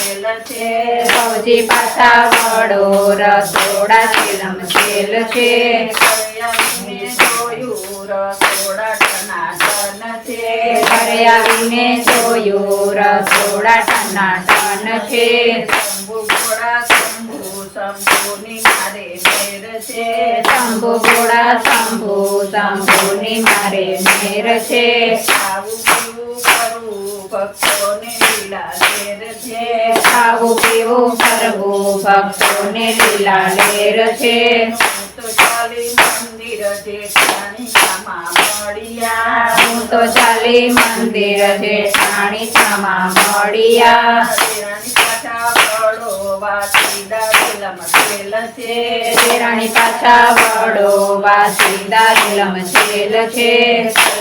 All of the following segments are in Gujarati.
ખેલ છે. સૌજી પાછા વડો રસોડા ચીલમ છેલ છે. જોયું રસોડા ટનાટન છે. ઘરે આવીને જોયું રસોડા ટનાટન છે. શંભુ ઘોડા શંભુ શંભુની મારે મેર છે. શંભુ ઘોડા શંભુ શંભુની મારે મેર છે. ભક્તોને લીલા લેર છે. ખાવું પીવું કરવું ભક્તોને લીલા લેર છે. હું તો ચાલી મંદિર જેઠાણી સામા મળ્યા. હું તો ચાલી મંદિર જેઠાણી સામા મળ્યા રાણી પાછા વડો વાસી વાસીદા છેલ છે.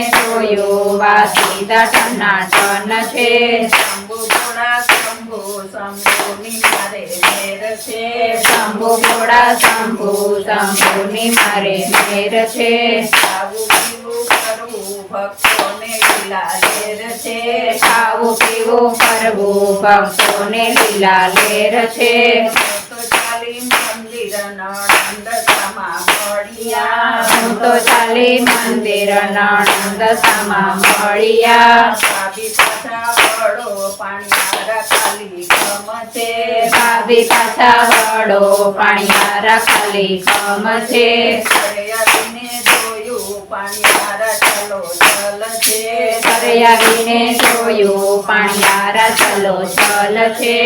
જોયું વાસીદા ટનાટન છે. શંભુ ઘોડા શંભુ શંભુની મારે મેર છે. શંભુ ઘોડા શંભુ શંભુની મારે મેર છે. ખાવું પીવું કરવું ભક્તોને લીલા લેર છે. ખાવું પીવું કરવું ભક્તોને લીલા લેર છે. તો ચાલી મંદિર નણંદ સમા મળ્યા તો ચાલી મંદિર નણંદ સમા મળ્યા ભાભી પાછા વડો પાણી ખાલી ગમ છે ભાભી પાછા વડો પાણીયારા ખાલી ઘરે જોયું પાણી મારા ચલો. ચલ છે ઘરે આવીને જોયું પાણીયારા ચલો ચલ છે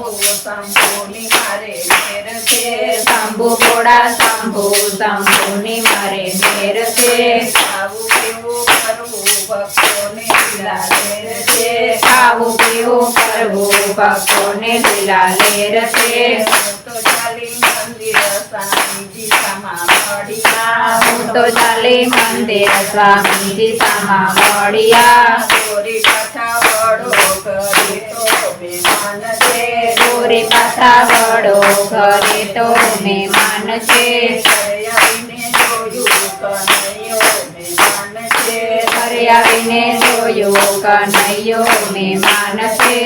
શંભુ શંભુની મારે મેર છે શંભુ ઘોડા શંભુ શંભુની મારે મેર છે. ખાવું પીવું કરવું, ભક્તોને લીલા લેર છે. ખાવું પીવું કરવું, ભક્તોને લીલા લેર છે. તો ચાલી મંદિર સ્વામીજી સામા મળ્યા. હું તો ચાલી મંદિર સ્વામીજી સામા મળ્યા. ગોરી પાછા વડો ઘરે તો મહેમાન છે ઘરે આવીને જોયું કનૈયો મહેમાન છે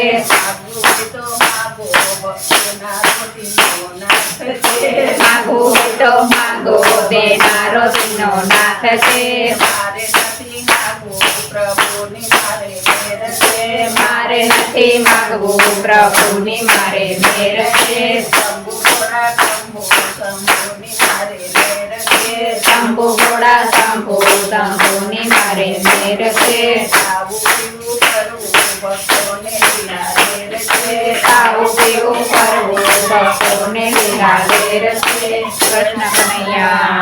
માગું તો માગો દેનારો દિનો નાથ છે મારે નથી માગો પ્રભુની મારે નથી માગવું પ્રભુની મારે મેર છે. શંભુ ઘોડા શંભુ શંભુની મારે મેર છે. શંભુ ઘોડા શંભુ શંભુની મારે મેર છે. આવું પીવું કરવું ભક્તોને લીલા લેર છે. આવું પીવું કરવું ભક્તોને લીલા લેર છે. કૃષ્ણ કનૈયા